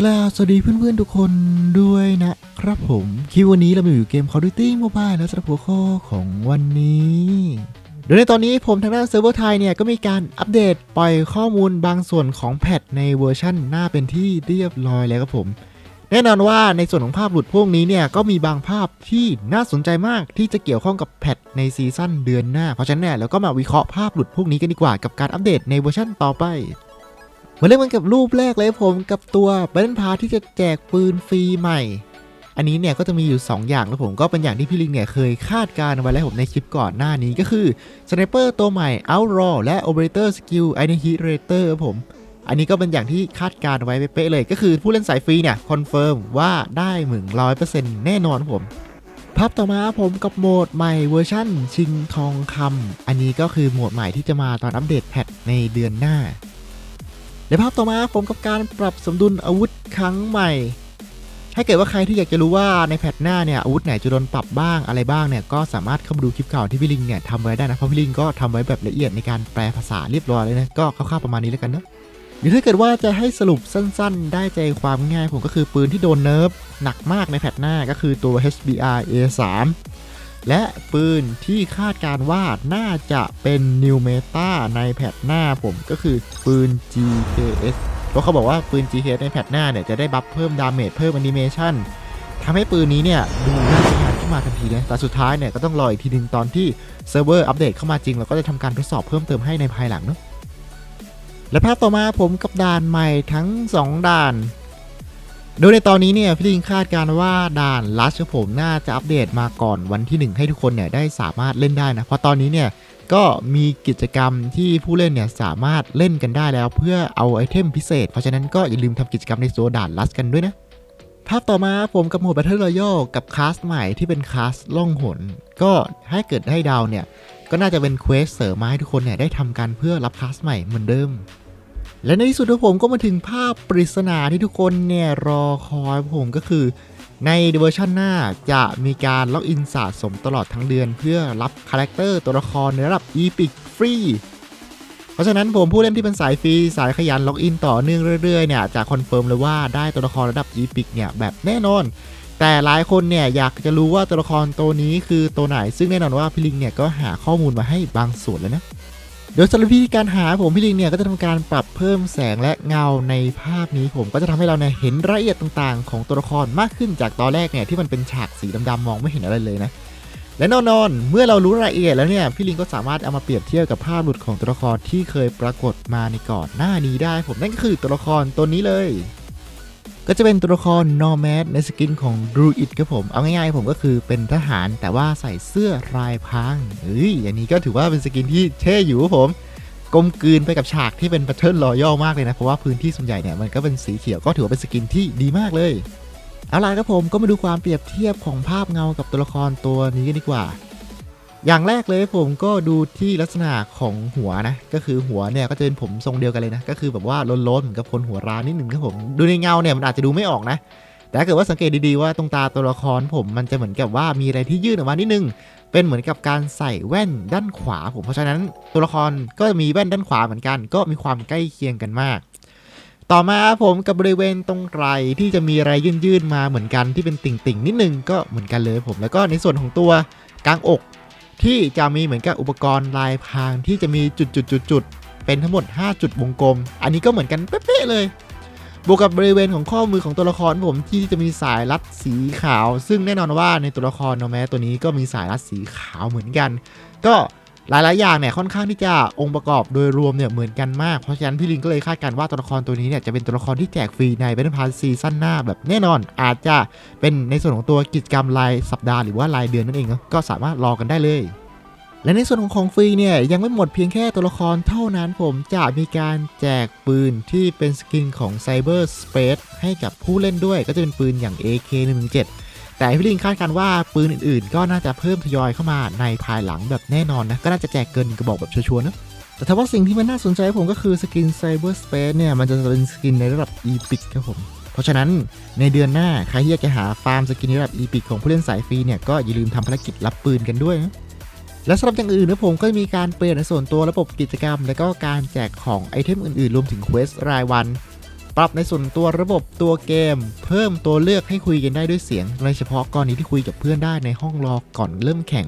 กล่าวสวัสดีเพื่อนๆทุกคนด้วยนะครับผมคลิปวันนี้เรามาอยู่เกม Call of Duty Mobile แล้วสำหรับหัวข้อของวันนี้โดยในตอนนี้ผมทางด้านเซิร์ฟเวอร์ไทยเนี่ย ก็มีการอัปเดตปล่อยข้อมูลบางส่วนของแพทในเวอร์ชั่นหน้าเป็นที่เรียบร้อยแล้วครับผม แน่นอนว่าในส่วนของภาพหลุดพวกนี้เนี่ย ก็มีบางภาพที่น่าสนใจมากที่จะเกี่ยวข้องกับแพทในซีซั่นเดือนหน้าเพราะฉะนั้นเนี่ยเราก็มาวิเคราะห์ภาพหลุดพวกนี้กันดีกว่ากับการอัปเดตในเวอร์ชั่นต่อไป มาเริ่มกันกับรูปแรกเลยผมกับตัวแบัตเทิพาที่จะแจกปืนฟรีใหม่ อันนี้เนี่ยก็จะมีอยู่ 2 อย่างแล้วผมก็เป็นอย่างที่พี่ลิงเนี่ยเคยคาดการไว้แล้วผมในคลิปก่อนหน้านี้ก็คือสไนเปอร์ตัวใหม่ Outraw และ Operator Skill Annihilator ครับผม อันนี้ก็เป็นอย่างที่คาดการไว้เป๊ะเลย ก็คือผู้เล่นสายฟรีเนี่ยคอนเฟิร์มว่าได้หมึงร้อยเปอร์เซ็นต์แน่นอนผมภาพต่อมาผมกับโหมดใหม่เวอร์ชั่นชิงทองคำอันนี้ก็คือโหมดใหม่ที่จะมาตอนอัปเดตแพทในเดือนหน้า ในภาพต่อมาผมกับการปรับสมดุลอาวุธครั้งใหม่ ถ้าเกิดว่าใครที่อยากจะรู้ว่าในแพทหน้าเนี่ยอาวุธไหนจะโดนปรับบ้างอะไรบ้างเนี่ยก็สามารถเข้ามาดูคลิปเก่าที่พี่ลิงเนี่ยทำไว้ได้นะเพราะพี่ลิงก็ทำไว้แบบละเอียดในการแปลภาษาเรียบร้อยเลยนะก็คร่าวๆประมาณนี้แล้วกันเนาะหรือถ้าเกิดว่าจะให้สรุปสั้นๆ ได้ใจความง่ายผมก็คือปืนที่โดนเนิร์ฟหนักมากในแพทหน้าก็คือตัว HBR A3 และปืนที่คาดการว่าน่าจะเป็น New Meta ในแพทหน้าผมก็คือปืน GKS เพราะเขาบอกว่าปืน GKS ในแพทหน้าเนี่ยจะได้บัฟเพิ่มดาเมจเพิ่มแอนิเมชันทำให้ปืนนี้เนี่ยดูน่าใช้งานขึ้นมาทันทีเลยแต่สุดท้ายเนี่ยก็ต้องรออีกทีนึงตอนที่เซิร์ฟเวอร์อัปเดตเข้ามาจริง แล้วก็จะทำการทดสอบเพิ่มเติมให้ในภายหลังเนาะและภาพต่อมาผมกับด่านใหม่ทั้ง 2 ด่าน โดยในตอนนี้เนี่ยพี่ลิงคาดการว่าด่านลัชของผมน่าจะอัปเดตมาก่อนวันที่ 1 ให้ทุกคนเนี่ยได้สามารถเล่นได้นะ เพราะตอนนี้เนี่ยก็มีกิจกรรมที่ผู้เล่นเนี่ยสามารถเล่นกันได้แล้ว เพื่อเอาไอเทมพิเศษ เพราะฉะนั้นก็อย่าลืมทำกิจกรรมในตัวด่านลัชกันด้วยนะภาพต่อมาผมกับโหมด Battle Royale กับคลาสใหม่ที่เป็นคลาสล่องหน ก็ให้เกิดให้ดาวเนี่ยก็น่าจะเป็นเควสเสริมมาให้ทุกคนเนี่ยได้ทำกันเพื่อรับคลาสใหม่เหมือนเดิม และในที่สุดของผมก็มาถึงภาพปริศนาที่ทุกคนเนี่ยรอคอยผมก็คือ ในเวอร์ชันหน้าจะมีการล็อกอินสะสมตลอดทั้งเดือนเพื่อรับคาแรคเตอร์ตัวละครในระดับ Epic ฟรีเพราะฉะนั้นผมผู้เล่นที่เป็นสายฟรีสายขยันล็อกอินต่อเนื่องเรื่อยๆเนี่ยจะคอนเฟิร์มเลยว่าได้ตัวละครระดับ Epic เนี่ยแบบแน่นอน แต่หลายคนเนี่ยอยากจะรู้ว่าตัวละครตัวนี้คือตัวไหน ซึ่งแน่นอนว่าพี่ลิงเนี่ยก็หาข้อมูลมาให้บางส่วนแล้วนะ โดยสำหรับวิธีการหาผมพี่ลิงเนี่ยก็จะทำการปรับเพิ่มแสงและเงาในภาพนี้ผมก็จะทำให้เราเนี่ยเห็นรายละเอียดต่างๆ ของตัวละครมากขึ้นจากตอนแรกเนี่ยที่มันเป็นฉากสีดำๆมองไม่เห็นอะไรเลยนะและแน่นอนเมื่อเรารู้รายละเอียดแล้วเนี่ยพี่ลิงก็สามารถเอามาเปรียบเทียบกับภาพหลุดของตัวละครที่เคยปรากฏมาในก่อนหน้านี้ได้ ผมนั่นก็คือตัวละครตัวนี้เลย ก็จะเป็นตัวละครนอร์แมดในสกินของดรูอิดครับผม เอาง่ายๆผมก็คือเป็นทหารแต่ว่าใส่เสื้อลายพรางเฮ้ยอย่างนี้ก็ถือว่าเป็นสกินที่เท่อยู่ครับผมกลมกลืนไปกับฉากที่เป็น Battle Royale มากเลยนะ เพราะว่าพื้นที่ส่วนใหญ่เนี่ยมันก็เป็นสีเขียวก็ถือว่าเป็นสกินที่ดีมากเลย เอาล่ะครับผมก็มาดูความเปรียบเทียบของภาพเงากับตัวละครตัวนี้กันดีกว่า อย่างแรกเลยผมก็ดูที่ลักษณะของหัวนะ ก็คือหัวเนี่ยก็จะเป็นผมทรงเดียวกันเลยนะ ก็คือแบบว่าล้นๆเหมือนกับคนหัวร้านนิดหนึ่งครับผม ดูในเงาเนี่ยมันอาจจะดูไม่ออกนะ แต่ถ้าเกิดว่าสังเกตดีๆว่าตรงตาตัวละครผมมันจะเหมือนกับว่ามีอะไรที่ยื่นออกมานิดนึง เป็นเหมือนกับการใส่แว่นด้านขวาผม เพราะฉะนั้นตัวละครก็มีแว่นด้านขวาเหมือนกัน ก็มีความใกล้เคียงกันมากต่อมาผมกับบริเวณตรงไหล่ที่จะมีอะไรยื่นๆมาเหมือนกันที่เป็นติ่งๆนิดนึงก็เหมือนกันเลยผมแล้วก็ในส่วนของตัวกลางอก ที่จะมีเหมือนกับอุปกรณ์ลายพรางที่จะมีจุดๆๆๆเป็นทั้งหมด 5 จุดวงกลม อันนี้ก็เหมือนกันเป๊ะเลย บวกกับบริเวณของข้อมือของตัวละครผมที่จะมีสายรัดสีขาว ซึ่งแน่นอนว่าในตัวละครโนแมตัวนี้ก็มีสายรัดสีขาวเหมือนกัน ก็ หลายๆอย่างเนี่ยค่อนข้างที่จะองค์ประกอบโดยรวมเนี่ยเหมือนกันมากเพราะฉะนั้นพี่ลิงก็เลยคาดการณ์ว่าตัวละครตัวนี้เนี่ยจะเป็นตัวละครที่แจกฟรีในเบนพาซีซั่นหน้าแบบแน่นอน อาจจะเป็นในส่วนของตัวกิจกรรมรายสัปดาห์หรือว่ารายเดือนนั่นเองก็สามารถรอกันได้เลยและในส่วนของของฟรีเนี่ยยังไม่หมดเพียงแค่ตัวละครเท่านั้นผมจะมีการแจกปืนที่เป็นสกินของ Cyber Space ให้กับผู้เล่นด้วยก็จะเป็นปืนอย่าง AK117 แต่พี่ลิงคาดการว่าปืนอื่นๆ ก็น่าจะเพิ่มทยอยเข้ามาในภายหลังแบบแน่นอนนะ ก็น่าจะแจกเกินกระบอกแบบชัวร์ๆนะแต่ถ้าว่าสิ่งที่มันน่าสนใจผมก็คือสกิน Cyber Space เนี่ย มันจะเป็นสกินในระดับ Epic ครับผม เพราะฉะนั้นในเดือนหน้า ใครที่อยากจะหาฟาร์มสกินในระดับ Epic ของผู้เล่นสายฟรีเนี่ยก็อย่าลืมทำภารกิจรับปืนกันด้วยนะและสำหรับอย่างอื่นนะผมก็มีการเปลี่ยนในส่วนตัวระบบกิจกรรม และก็การแจกของไอเทมอื่นๆ รวมถึงเควสรายวัน ปรับในส่วนตัวระบบตัวเกม เพิ่มตัวเลือกให้คุยกันได้ด้วยเสียงโดยเฉพาะกรณีที่คุยกับเพื่อนได้ในห้องรอก่อนเริ่มแข่ง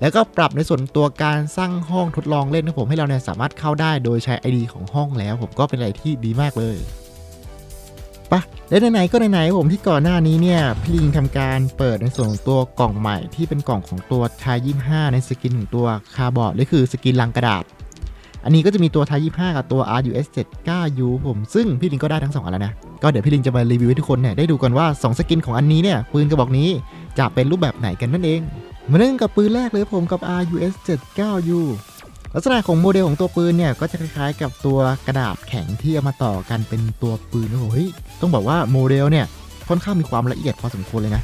แล้วก็ปรับในส่วนตัวการสร้างห้องทดลองเล่นนะผมให้เราเนี่ยสามารถเข้าได้โดยใช้ ID ของห้องแล้ว ผมก็เป็นอะไรที่ดีมากเลยปะและไหนๆก็ไหนๆผมที่ก่อนหน้านี้เนี่ยพี่ลิงทำการเปิดในส่วนของตัวกล่องใหม่ที่เป็นกล่องของตัวทาย25ในสกินของตัวคาร์บอร์ดหรือคือสกินลังกระดาษ อันนี้ก็จะมีตัวทย25 กับตัว RUS 7 9 U ผมซึ่งพี่ลิงก็ได้ทั้งสองอันแล้วนะ ก็เดี๋ยวพี่ลิงจะมารีวิวให้ทุกคนเนี่ยได้ดูกันว่า 2 สกินของอันนี้เนี่ยปืนกระบอกนี้จะเป็นรูปแบบไหนกันนั่นเองมาเริ่มกับปืนแรกเลยผมกับ RUS 7 9 U ลักษณะของโมเดลของตัวปืนเนี่ยก็จะคล้ายๆ กับตัวกระดาษแข็งที่เอามาต่อกันเป็นตัวปืนนะผมเฮ้ยต้องบอกว่าโมเดลเนี่ยค่อนข้างมีความละเอียดพอสมควรเลยนะ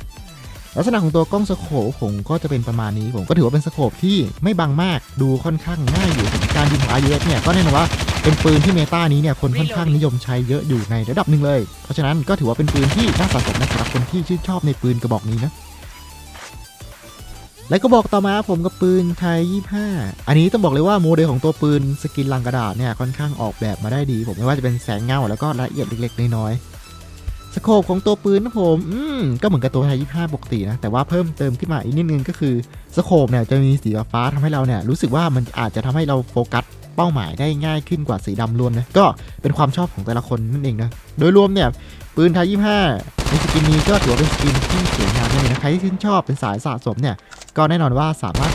ลักษณะของตัวกล้องสโคปผมก็จะเป็นประมาณนี้ ผมก็ถือว่าเป็นสโคปที่ไม่บางมากดูค่อนข้างง่ายอยู่การยิงของ RUS เนี่ยก็แน่นอนว่าเป็นปืนที่เมตานี้เนี่ยคนค่อนข้างนิยมใช้เยอะอยู่ในระดับหนึ่งเลย เพราะฉะนั้นก็ถือว่าเป็นปืนที่น่าสะสมนะสำหรับคนที่ชื่นชอบในปืนกระบอกนี้นะและก็บอกต่อมาผมกับปืนไทย 25 อันนี้ต้องบอกเลยว่าโมเดลของตัวปืนสกินลังกระดาษเนี่ยค่อนข้างออกแบบมาได้ดี ผมไม่ว่าจะเป็นแสงเงาแล้วก็รายละเอียดเล็กๆน้อยๆ สโคปของตัวปืนนะผม อืม ก็เหมือนกับตัวไทย25ปกตินะ แต่ว่าเพิ่มเติมขึ้นมาอีกนิดนึงก็คือสโคปเนี่ยจะมีสีฟ้าทำให้เราเนี่ยรู้สึกว่ามันอาจจะทำให้เราโฟกัสเป้าหมายได้ง่ายขึ้นกว่าสีดำล้วนนะ ก็เป็นความชอบของแต่ละคนนั่นเองนะ โดยรวมเนี่ยปืนไทย25ในสกินนี้ก็ถือว่าเป็นสกินที่สวยงามเลยนะ ใครที่ชื่นชอบเป็นสายสะสมเนี่ย ก็แน่นอนว่าสามารถ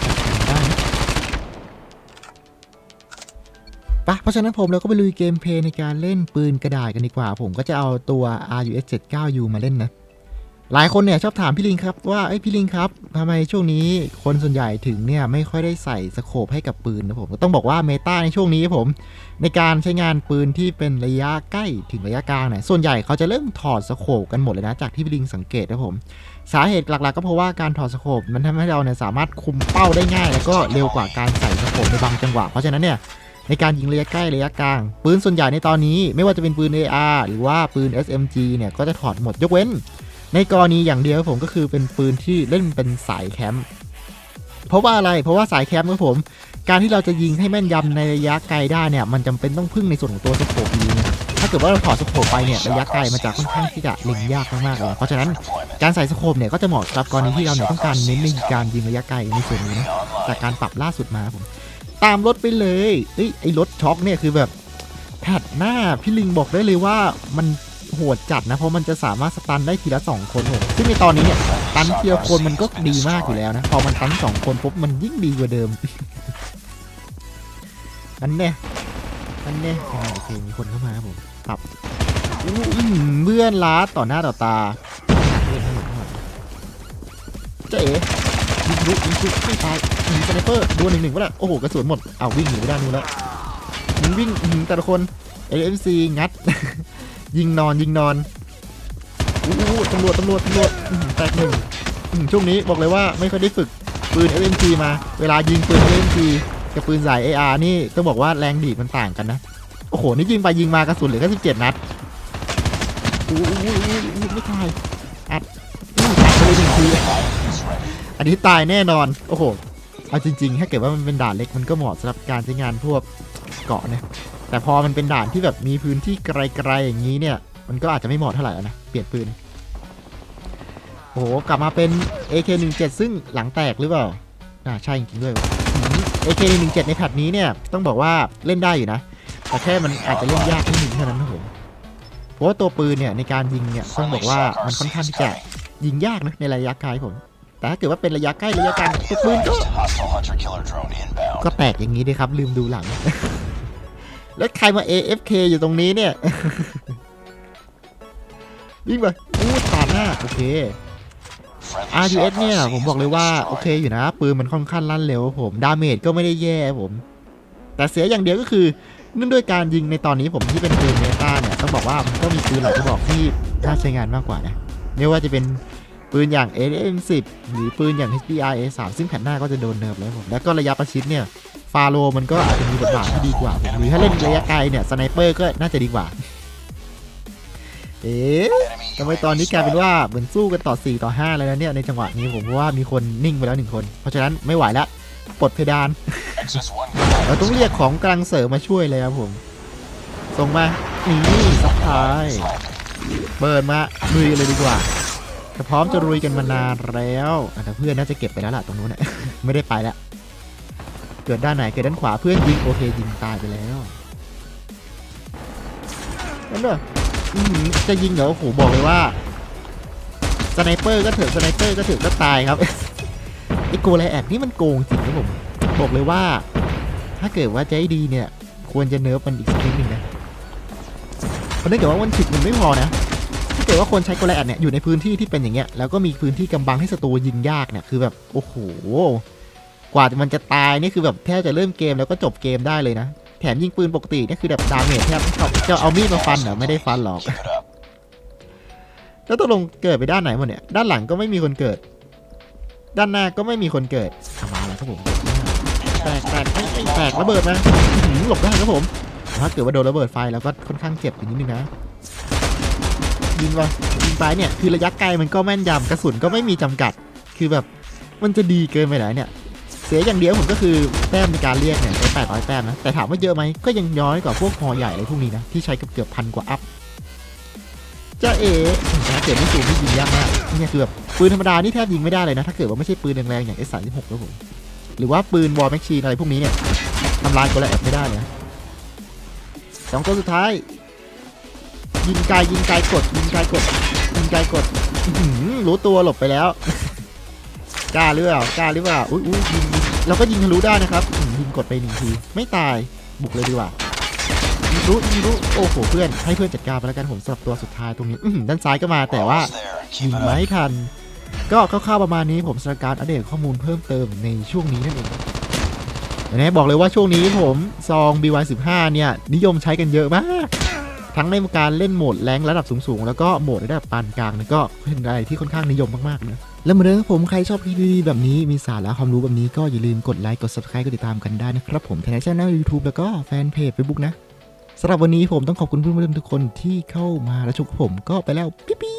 ปะเพราะฉะนั้นผมเราก็ไปลุยเกมเพลย์ในการเล่นปืนกระดาษกันดีกว่า ผมก็จะเอาตัว RUS 79U มาเล่นนะ หลายคนเนี่ยชอบถามพี่ลิงครับว่าเอ้พี่ลิงครับทำไมช่วงนี้คนส่วนใหญ่ถึงเนี่ยไม่ค่อยได้ใส่สโคปให้กับปืนนะผมก็ต้องบอกว่าเมตาในช่วงนี้ผม ในการใช้งานปืนที่เป็นระยะใกล้ถึงระยะกลางเนี่ยส่วนใหญ่เขาจะเริ่มถอดสโคปกันหมดเลยนะจากที่พี่ลิงสังเกตนะผม สาเหตุหลักๆ ก็เพราะว่าการถอดสโคปมันทำให้เราเนี่ยสามารถคุมเป้าได้ง่าย แล้วก็เร็วกว่าการใส่สโคปในบางจังหวะ เพราะฉะนั้นเนี่ย ในการยิงระยะใกล้ระยะกลาง ปืนส่วนใหญ่ในตอนนี้ไม่ว่าจะเป็นปืน AR หรือว่าปืน SMG เนี่ยก็จะถอดหมดยกเว้น ในกรณีอย่างเดียวผมก็คือเป็นปืนที่เล่นเป็นสายแคมป์เพราะว่าอะไรเพราะว่าสายแคมป์ครับผม การที่เราจะยิงให้แม่นยำในระยะไกลได้เนี่ยมันจำเป็นต้องพึ่งในส่วนของตัวสโคปยิงถ้าเกิดว่าเราถอดสโคปไปเนี่ยระยะไกลมันจะค่อนข้างที่จะเล็งยากมากๆเลยเพราะฉะนั้นการใส่สโคปเนี่ยก็จะเหมาะสำหรับกรณีที่เราเนี่ยต้องการเน้นในการยิงระยะไกลในส่วนนี้นะจากการปรับล่าสุดมาครับผม ตามรถไปเลยเอ้ยไอ้รถช็อคเนี่ยคือแบบแพทหน้าพี่ลิงบอกได้เลยว่ามันโหดจัดนะ เพราะมันจะสามารถสตันได้ทีละ 2 คนผมซึ่งในตอนนี้เนี่ยตันเทีละคนมันก็ดีมากอยู่แล้วนะ พอมันตันสองคนปุ๊บมันยิ่งดีกว่าเดิม อันเนี้ยอันเนี้ยโอเคมีคนเข้ามาครับผมปรับอู้อื้อหือเบื่อนล้าต่อหน้าต่อตาเจ๊ยิง ลุกยิงลุกไม่ตายยิงสไนเปอร์ดวลหนึ่งหนึ่งวะน่ะโอ้โหกระสุนหมดเอาวิ่งหนีไปด้านนู้นแล้วยิงวิ่งหือแต่ละคน AMC งัด ยิงนอนยิงนอนอู้หูตำรวจตำรวจตำรวจแตกหนึ่งช่วงนี้บอกเลยว่าไม่ค่อยได้ฝึกปืน SMG มา เวลายิงปืน SMG กับปืนสาย AR นี่ต้องบอกว่าแรงดีดมันต่างกันนะ โอ้โห นี่ยิงไปยิงมากระสุนเหลือแค่17นัดอู้หูอู้อู้ไม่ตายอัดอื้ตายไปเลยหนึ่งที อันนี้ตายแน่นอน โอ้โห เอาจริง ๆ ถ้าเกิดว่ามันเป็นด่านเล็กมันก็เหมาะสำหรับการใช้งานพวกเกาะนะ แต่พอมันเป็นด่านที่แบบมีพื้นที่ไกลๆอย่างนี้เนี่ย มันก็อาจจะไม่เหมาะเท่าไหร่นะ เปลี่ยนปืน โอ้โห กลับมาเป็น AK17 ซึ่งหลังแตกหรือเปล่า อ่า ใช่จริงด้วยอืม AK17 ในแพทนี้เนี่ย ต้องบอกว่าเล่นได้อยู่นะ แต่แค่มันอาจจะเล่นยากนิดนึงเท่านั้นนะผมเพราะว่าตัวปืนเนี่ยในการยิงเนี่ยต้องบอกว่ามันค่อนข้างที่จะยิงยากนะในระยะไกลผม แต่ถ้าเกิดว่าเป็นระยะใกล้ระยะกลางปืนก็ก็แตกอย่างนี้ด้วยครับ ลืมดูหลัง แล้วใครมา AFK อยู่ตรงนี้เนี่ยวิ่งไปอู้ผ่านหน้าโอเค Friendly RUS เนี่ย ผมบอกเลยว่า โอเคอยู่นะ ปืนมันค่อนข้างลั่นเร็วผมดาเมจก็ไม่ได้แย่ผม แต่เสียอย่างเดียวก็คือเนื่องด้วยการยิงในตอนนี้ผมที่เป็นปืนเมตาเนี่ยต้องบอกว่ามันก็มีปืนหลายกระบอกที่น่าใช้งานมากกว่านะไม่ว่าจะเป็น ปืนอย่าง AM10 หรือปืนอย่าง HDR A3 ซึ่งแผ่นหน้าก็จะโดนเนิร์ฟแล้วผม แล้วก็ระยะประชิดเนี่ย ฟาโลมันก็อาจจะมีบทบาทที่ดีกว่าผมหรือถ้าเล่นระยะไกลเนี่ยสไนเปอร์ก็น่าจะดีกว่า เอ๊ะทำไมตอนนี้กลายเป็นว่าเหมือนสู้กันต่อ 4 ต่อ5เลยนะเนี่ยในจังหวะนี้ผมเพราะว่ามีคนนิ่งไปแล้วหนึ่งคน เพราะฉะนั้นไม่ไหวแล้วปลดเพดาน เราต้องเรียกของกลังเสริมมาช่วยเลยครับผม ส่งมานี่ซับไพรส์ Slanted. เปิดมาลุยเลยดีกว่า แต่พร้อมจะลุยกันมานานแล้วอะแต่เพื่อนน่าจะเก็บไปแล้วล่ะตรงนู้นน่ะไม่ได้ไปแล้ว เกิดด้านไหนเกิดด้านขวาเพื่อนยิงโอเคยิงตายไปแล้วนั่นเหรอจะยิงเหรอโอ้โหบอกเลยว่าสไนเปอร์ก็เถอสไนเปอร์ก็เถอะก็ตายครับไอโกไลแอดนี่มันโกงจริงครับผมบอกเลยว่า ถ้าเกิดว่าให้ดีเนี่ย ควรจะเนิร์ฟมันอีกสักนิดหนึ่งนะเพราะเนื่องจากว่ามันฉิดมันไม่พอนะ เกิดว่าคนใช้โกไลแอดเนี่ยอยู่ในพื้นที่ที่เป็นอย่างเงี้ยแล้วก็มีพื้นที่กำบังให้ศัตรูยิงยากเนี่ยคือแบบโอ้โหกว่ามันจะตายนี่คือแบบแทบจะเริ่มเกมแล้วก็จบเกมได้เลยนะ แถมยิงปืนปกติเนี่ยคือแบบดาเมจแทบไม่เข้าจะเอามีดมาฟันเหรอไม่ได้ฟันหรอก Keep it up. แล้วตกลงเกิดไปด้านไหนหมดเนี่ยด้านหลังก็ไม่มีคนเกิด ด้านหน้าก็ไม่มีคนเกิดเอามาแล้วครับผมแตกแตกไม่ไม่แตกระเบิดนะอื้อหือหลบได้ครับผมแต่ถ้าเกิดว่าโดนระเบิดไฟแล้วก็ค่อนข้างเจ็บอยู่นิดนึงนะ ยิงไปยิงไปเนี่ยคือระยะไกลมันก็แม่นยำกระสุนก็ไม่มีจำกัด คือแบบมันจะดีเกินไปไหนเนี่ย เสียอย่างเดียวผมก็คือแต้มในการเรียกเนี่ยใช้800 แต้มนะ แต่ถามว่าเยอะไหมก็ยังย้อยกว่าพวกฮอใหญ่อะไรพวกนี้นะ ที่ใช้เกือบเกือบพันกว่าอัพจ้าเอ๋นะเกิดไม่สูงที่ยิงยากมากเนี่ยคือแบบปืนธรรมดานี่แทบยิงไม่ได้เลยนะ ถ้าเกิดว่าไม่ใช่ปืนแรงๆอย่าง S36 แล้วผมหรือว่าปืนวอลแมชชีนอะไรพวกนี้เนี่ยทำลายคนละแอบไม่ได้เลยสองตัวสุดท้าย ยิงไกลยิงไกลกดยิงไกลกดยิงไกลกดอื้อหือรู้ตัวหลบไปแล้วกล้าหรือเปล่ากล้าหรือเปล่าอุ้ยอุ้ยยิงยิงเราก็ยิงทะลุได้นะครับอื้อยิงกดไปหนึ่งทีไม่ตายบุกเลยดีกว่ายิงรู้ยิงรู้โอ้โหเพื่อนให้เพื่อนจัดการไปแล้วกันผมสำหรับตัวสุดท้ายตรงนี้อื้อหือด้านซ้ายก็มาแต่ว่า Almost there. ยิ Keep ง it ไม่ up. ทัน ก็คร่าวๆประมาณนี้ผมสถานการณ์อัปเดตข้อมูลเพิ่มเติมในช่วงนี้นั่นเองแต่นะบอกเลยว่าช่วงนี้ผมซอง BY15 เนี่ยนิยมใช้กันเยอะมาก ทั้งในการเล่นโหมดแรงระดับสูงๆ แล้วก็โหมดระดับปานกลางนี่ก็เป็นอะไรที่ค่อนข้างนิยมมากๆนะแล้วเหมือนเดิมครับผมใครชอบคลิปดีๆแบบนี้มีสาระความรู้แบบนี้ก็อย่าลืมกดไลค์กด subscribe กดติดตามกันได้นะครับผมทางช่องยูทูบแล้วก็แฟนเพจเฟซบุ๊กนะสำหรับวันนี้ผมต้องขอบคุณเพื่อนๆทุกคนที่เข้ามาและชมกับผมก็ไปแล้วปิ๊บ